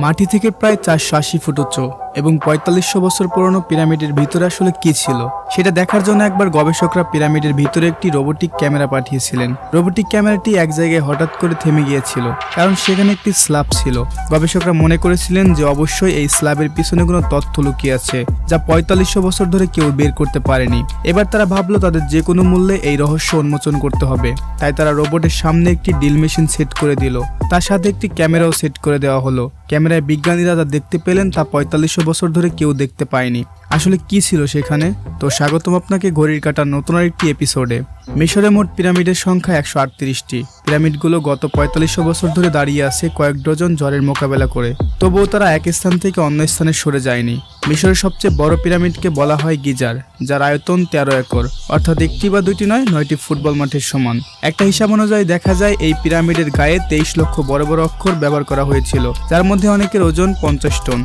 মাটি থেকে প্রায় চারশো আশি ফুট উঁচু এবং পঁয়তাল্লিশশো বছর পুরনো পিরামিডের ভিতরে আসলে কি ছিল? সেটা দেখার জন্য একবার গবেষকরা পিরামিডের ভিতরে একটি রোবোটিক ক্যামেরা পাঠিয়েছিলেন। রোবোটিক ক্যামেরাটি এক জায়গায় হঠাৎ করে থেমে গিয়েছিল, কারণ সেখানে একটি স্ল্যাব ছিল। গবেষকরা মনে করেছিলেন যে অবশ্যই এই স্ল্যাবের পিছনে কোনো তথ্য লুকিয়ে আছে, যা পঁয়তাল্লিশশো বছর ধরে কেউ বের করতে পারেনি। এবার তারা ভাবলো তাদের যে কোনো মূল্যে এই রহস্য উন্মোচন করতে হবে। তাই তারা রোবটের সামনে একটি ডিল মেশিন সেট করে দিল। তার সাথে একটি ক্যামেরাও সেট করে দেওয়া হলো। ক্যামেরায় বিজ্ঞানীরা যা দেখতে পেলেন তা পঁয়তাল্লিশশো বছর ধরে কেউ দেখতে পায়নি। আসলে কি ছিল সেখানে? তো স্বাগতম আপনাকে ঘড়ির কাটার নতুন আরেকটি এপিসোডে মিশরে মোট পিরামিডের সংখ্যা একশো আটত্রিশটি। পিরামিডগুলো গত পঁয়তাল্লিশশো বছর ধরে দাঁড়িয়ে আছে কয়েক ডজন জ্বরের মোকাবেলা করে। তবুও তারা এক স্থান থেকে অন্য স্থানে সরে যায়নি। মিশরের সবচেয়ে বড় পিরামিডকে বলা হয় গিজার, যার আয়তন তেরো একর, অর্থাৎ একটি বা দুইটি নয়, নয়টি ফুটবল মাঠের সমান। একটা হিসাব অনুযায়ী দেখা যায়, এই পিরামিডের গায়ে তেইশ লক্ষ বড় বড় অক্ষর ব্যবহার করা হয়েছিল, যার মধ্যে অনেকের ওজন পঞ্চাশ টন।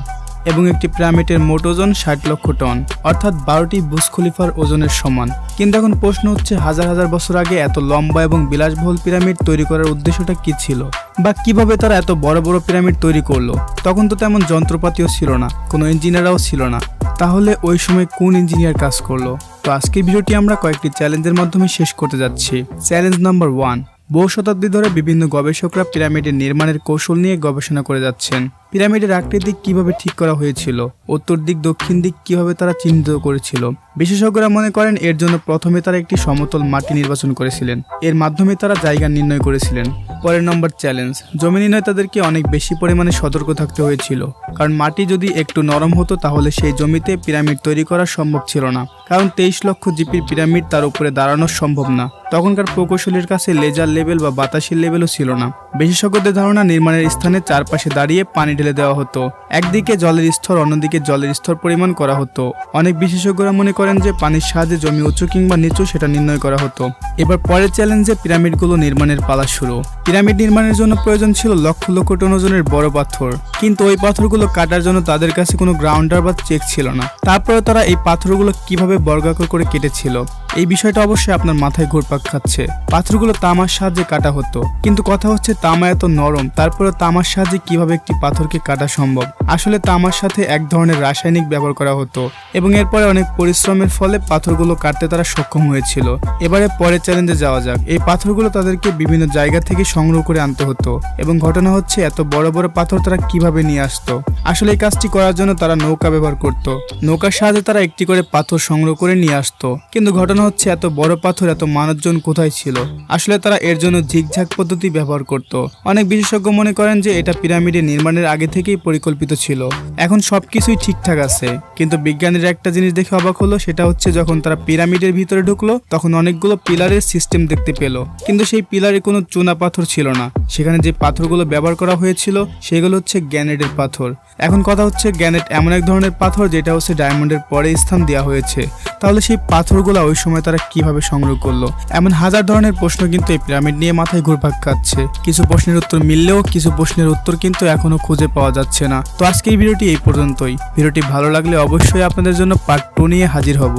এবং একটি পিরামিডের মোট ওজন ষাট লক্ষ টন, অর্থাৎ বারোটি বুস খলিফার ওজনের সমান। কিন্তু এখন প্রশ্ন হচ্ছে, হাজার হাজার বছর আগে এত লম্বা এবং বিলাসবহুল পিরামিড তৈরি করার উদ্দেশ্যটা কি ছিল? বা কীভাবে তারা এত বড় বড় পিরামিড তৈরি করল? তখন তো তেমন যন্ত্রপাতিও ছিল না, কোনো ইঞ্জিনিয়াররাও ছিল না। তাহলে ওই সময় কোন ইঞ্জিনিয়ার কাজ করল? তো আজকের ভিডিওটি আমরা কয়েকটি চ্যালেঞ্জের মাধ্যমে শেষ করতে যাচ্ছি। চ্যালেঞ্জ নাম্বার ওয়ান, বহু শতাব্দী ধরে বিভিন্ন গবেষকরা পিরামিডের নির্মাণের কৌশল নিয়ে গবেষণা করে যাচ্ছেন। পিরামিডের আকৃতি কীভাবে ঠিক করা হয়েছিল? উত্তর দিক, দক্ষিণ দিক কীভাবে তারা চিহ্নিত করেছিল? বিশেষজ্ঞরা মনে করেন এর জন্য প্রথমে তারা একটি সমতল মাটি নির্বাচন করেছিলেন। এর মাধ্যমে তারা জায়গা নির্ণয় করেছিলেন। পরের নম্বর চ্যালেঞ্জ, জমি নির্ণয় তাদেরকে অনেক বেশি পরিমাণে সতর্ক থাকতে হয়েছিল। কারণ মাটি যদি একটু নরম হতো, তাহলে সেই জমিতে পিরামিড তৈরি করা সম্ভব ছিল না। কারণ তেইশ লক্ষ জিপির পিরামিড তার উপরে দাঁড়ানো সম্ভব না। তখনকার প্রকৌশলীর কাছে লেজার লেভেল বা বাতাসের লেভেলও ছিল না। বিশেষজ্ঞদের ধারণা নির্মাণের স্থানে চারপাশে দাঁড়িয়ে পানি ঢেলে দেওয়া হতো। একদিকে জলের স্তর, অন্যদিকে জলের স্তর পরিমাণ করা হতো। অনেক বিশেষজ্ঞরা মনে করেন যে পানির সাহায্যে জমি উঁচু কিংবা নিচু সেটা নির্ণয় করা হতো। এবার পরের চ্যালেঞ্জে পিরামিডগুলো নির্মাণের পালা শুরু। পিরামিড নির্মাণের জন্য প্রয়োজন ছিল লক্ষ লক্ষ টন ওজনের বড় পাথর। কিন্তু ওই পাথরগুলো কাটার জন্য তাদের কাছে কোনো গ্রাউন্ডার বা চেক ছিল না। তারপরে তারা এই পাথরগুলো কীভাবে বর্গাকার করে কেটেছিল? এই বিষয়টা অবশ্যই আপনার মাথায় ঘুরপাক খাচ্ছে। পাথরগুলো তামার সাহায্যে কাটা হতো। কিন্তু কথা হচ্ছে তামা এত নরম তারপরে তামার সাহায্যে কীভাবে একটি পাথরকে কাটা সম্ভব? আসলে তামার সাথে এক ধরনের রাসায়নিক ব্যবহার করা হতো এবং এরপরে অনেক পরিশ্রমের ফলে পাথরগুলো কাটতে তারা সক্ষম হয়েছিল। এবারে পরের চ্যালেঞ্জে যাওয়া যাক। এই পাথরগুলো তাদেরকে বিভিন্ন জায়গা থেকে সংগ্রহ করে আনতে হতো এবং ঘটনা হচ্ছে এত বড় বড় পাথর তারা কীভাবে নিয়ে আসতো? আসলে এই কাজটি করার জন্য তারা নৌকা ব্যবহার করত। নৌকার সাহায্যে তারা একটি করে পাথর সংগ্রহ করে নিয়ে আসতো। কিন্তু ঘটনা হচ্ছে এত বড় পাথর, এত মানুষজন কোথায় ছিল? আসলে তারা এর জন্য ঝিকঝাক পদ্ধতি ব্যবহার করত। অনেক বিশেষজ্ঞ মনে করেন যে এটা পিরামিডের নির্মাণের আগে থেকেই পরিকল্পিত ছিল। এখন সবকিছুই ঠিকঠাক আছে। কিন্তু বিজ্ঞানীরা একটা জিনিস দেখে অবাক হলো, সেটা হচ্ছে যখন তারা পিরামিডের ভিতরে ঢুকলো, তখন অনেকগুলো পিলারের সিস্টেম দেখতে পেল। কিন্তু সেই পিলারে কোনো চুনা পাথর ছিল না। সেখানে যে পাথরগুলো ব্যবহার করা হয়েছিল, সেগুলো হচ্ছে গ্যানেটের পাথর। এখন কথা হচ্ছে গ্যানেট এমন এক ধরনের পাথর, যেটা হচ্ছে ডায়মন্ডের পরে স্থান দেওয়া হয়েছে। তাহলে সেই পাথরগুলো ওই সময় তারা কীভাবে সংগ্রহ করল? এমন হাজার ধরনের প্রশ্ন কিন্তু এই পিরামিড নিয়ে মাথায় ঘুরপাক খাচ্ছে। কিছু প্রশ্নের উত্তর মিললেও কিছু প্রশ্নের উত্তর কিন্তু এখনও খুঁজে পাওয়া যাচ্ছে না। তো আজকে এই ভিডিওটি এই পর্যন্তই। ভিডিওটি ভালো লাগলে অবশ্যই আপনাদের জন্য পার্ট টু নিয়ে হাজির হব।